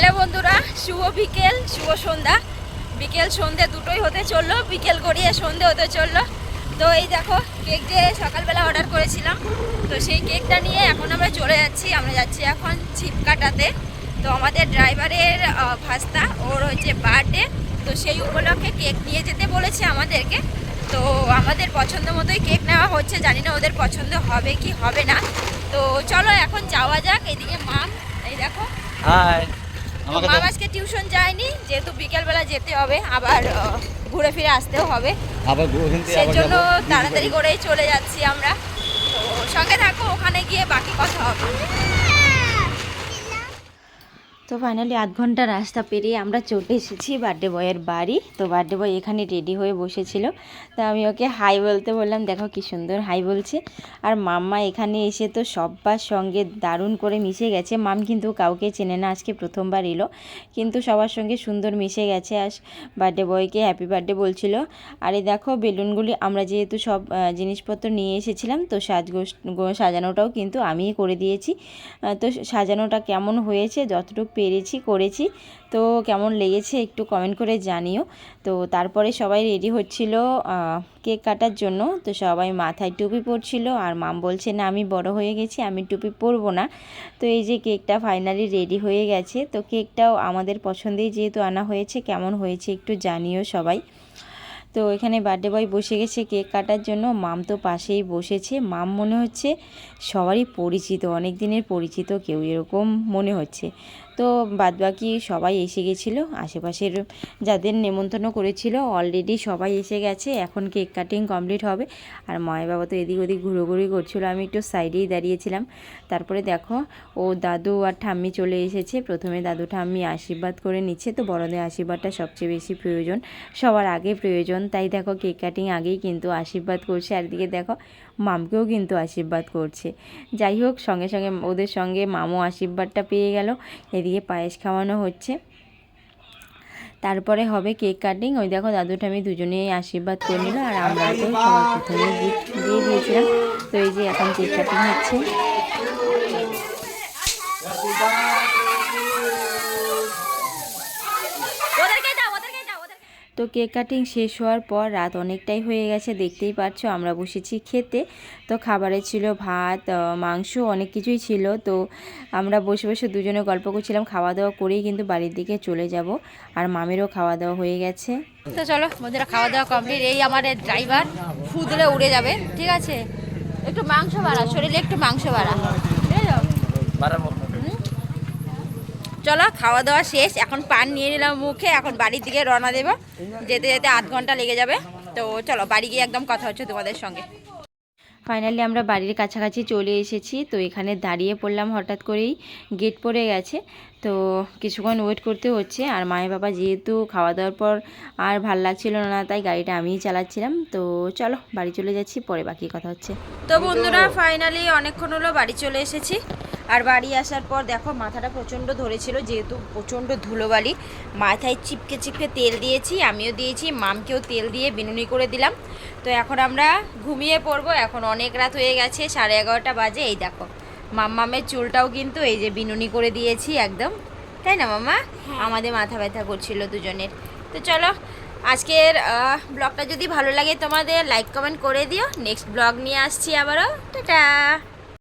Hello বন্ধুরা, শুভ বিকেল, শুভ সন্ধ্যা। বিকেল সন্ধে দুটোই হতে চলল, বিকেল গড়িয়ে সন্ধে হতে চলল। তো এই দেখো কেক যে সকালবেলা অর্ডার করেছিলাম, তো সেই কেকটা নিয়ে এখন আমরা চলে যাচ্ছি। আমরা যাচ্ছি এখন ছিপ কাটাতে তো আমাদের ড্রাইভারের ভাস্তা, ওর হচ্ছে বার্থডে তো সেই উপলক্ষে কেক নিয়ে যেতে বলেছে আমাদেরকে। তো আমাদের পছন্দ মতোই কেক নেওয়া হচ্ছে, জানি না ওদের পছন্দ হবে কি হবে না। তো চলো এখন যাওয়া যাক এইদিকে মাম এই দেখো। আমাকে মাম আজকে টিউশন যায়নি যেহেতু বিকেলবেলা যেতে হবে আবার ঘুরে ফিরে আসতেও হবে। আবার ওখান থেকে সেই জন্য তাড়াতাড়ি করেই চলে যাচ্ছি আমরা। তো সঙ্গে থাকো ওখানে গিয়ে বাকি কথা হবে। তো ফাইনালি আধ ঘণ্টা রাস্তা পেরিয়ে আমরা চলে এসেছি বার্থডে বয়ের বাড়ি। তো বার্থডে বয় এখানে রেডি হয়ে বসেছিল। তো আমি ওকে হাই বলতে বললাম, দেখো কি সুন্দর হাই বলছে। আর মাম্মা এখানে এসে তো সব্বার সঙ্গে দারুণ করে মিশে গেছে। মাম কিন্তু কাউকে চেনে না, আজকে প্রথমবার এলো। কিন্তু সবার সঙ্গে সুন্দর মিশে গেছে আর বার্থডে বয়কে হ্যাপি বার্থডে বলছিল। আর এই দেখো বেলুনগুলি আমরা যেহেতু সব জিনিসপত্র নিয়ে এসেছিলাম, তো সাজগোষ্ঠ গো- সাজানোটাও কিন্তু আমিই করে দিয়েছি। তো সাজানোটা কেমন হয়েছে, যতটুকু পেরেছি, করেছি। তো কেমন লেগেছে একটু কমেন্ট করে জানিও। তো তারপরে সবাই রেডি হচ্ছিল কেক কাটার জন্য। তো সবাই মাথায় টুপি পরছিল, আর মাম বলছে, না, আমি বড় হয়ে গেছি, আমি টুপি পরবো না। তো এই যে কেকটা ফাইনালি রেডি হয়ে গেছে। তো কেকটাও আমাদের পছন্দেই যেহেতু আনা হয়েছে, কেমন হয়েছে একটু জানিও সবাই। তো এখানে বার্থডে বয় বসে গেছে কেক কাটার জন্য। মাম তো পাশেই বসেছে। মাম মনে হচ্ছে সবারই পরিচিত অনেক দিনের পরিচিত, কেউ এরকম মনে হচ্ছে। তো বাদবাকি সবাই এসে গেছিল। আশেপাশের যাদের নেমন্তন্ন করেছিল অলরেডি সবাই এসে গেছে। এখন কেক কাটিং কমপ্লিট হবে। আর মায়ের বাবা তো এদিক ওদিক ঘুরোঘুরি করছিল। আমি একটু সাইডেই দাঁড়িয়েছিলাম। তারপরে দেখো, ও দাদু আর ঠাম্মি চলে এসেছে। প্রথমে দাদু ঠাম্মি আশীর্বাদ করে নিচ্ছে। তো বড়দের আশীর্বাদটা সবচেয়ে বেশি প্রয়োজন। সবার আগে প্রয়োজন তাই দেখো কেক কাটিং আগেই কিন্তু আশীর্বাদ করছে। আর এদিকে দেখো, মামকেও কিন্তু আশীর্বাদ করছে। যাই হোক, সঙ্গে সঙ্গে ওদের সঙ্গে মামও আশীর্বাদটা পেয়ে গেল। এদিকে পায়েস খাওয়ানো হচ্ছে। তারপরে হবে কেক কাটিং ওই দেখো, দাদু ঠামি দুজনেই আশীর্বাদ করে নিল। আর আমরা তো সবার প্রথমে গিফট দিয়ে দিয়েছিলাম। তো এই যে এখন কেক কাটিং হচ্ছে ওদেরকে দাও ওদেরকে দাও ওদের তো কেক কাটিং শেষ হওয়ার পর রাত অনেকটাই হয়ে গেছে, দেখতেই পাচ্ছ আমরা বসেছি খেতে। তো খাবারে ছিল ভাত মাংস, অনেক কিছুই ছিল। তো আমরা বসে বসে দুজনে গল্প করছিলাম, খাওয়া দাওয়া করেই কিন্তু বাড়ির দিকে চলে যাব। আর মামেরও খাওয়া দাওয়া হয়ে গেছে। তো চলো, বন্ধুরা, খাওয়া দাওয়া কমপ্লিট এই আমাদের ড্রাইভার ফুদলে উড়ে যাবে, ঠিক আছে? একটু মাংস বাড়া, শরীরে একটু মাংস বাড়া ঠিক আছে বাড়াবো। চলো খাওয়া দাওয়া শেষ এখন পান নিয়ে নিলাম মুখে এখন বাড়ির দিকে রওনা দেবো। যেতে যেতে আধ ঘণ্টা লেগে যাবে। তো চলো বাড়ি গিয়ে একদম কথা হচ্ছে তোমাদের সঙ্গে। ফাইনালি আমরা বাড়ির কাছাকাছি চলে এসেছি তো এখানে দাঁড়িয়ে পড়লাম হঠাৎ করেই গেট পড়ে গেছে। তো কিছুক্ষণ ওয়েট করতে হচ্ছে আর মায়ের বাবা যেহেতু খাওয়া দাওয়ার পর আর ভালো লাগছিল না তাই গাড়িটা আমিই চালাচ্ছিলাম। তো চলো বাড়ি চলে যাচ্ছি পরে বাকি কথা হচ্ছে। তো বন্ধুরা ফাইনালি অনেকক্ষণ হলো বাড়ি চলে এসেছি। আর বাড়ি আসার পর দেখো মাথাটা প্রচণ্ড ধরেছিল যেহেতু প্রচণ্ড ধুলোবালি। মাথায় চিপকে চিপকে তেল দিয়েছি আমিও দিয়েছি মামকেও তেল দিয়ে বিনুনি করে দিলাম। তো এখন আমরা ঘুমিয়ে পড়ব এখন অনেক রাত হয়ে গেছে সাড়ে এগারোটা বাজে। এই দেখো মাম্মামের চুলটাও কিন্তু এই যে বিনুনি করে দিয়েছি একদম। তাই না মামা? আমাদের মাথা ব্যথা করছিল দুজনের। তো চলো আজকের ব্লগটা যদি ভালো লাগে তোমাদের লাইক কমেন্ট করে দিও। নেক্সট ব্লগ নিয়ে আসছি আবারও। টাটা!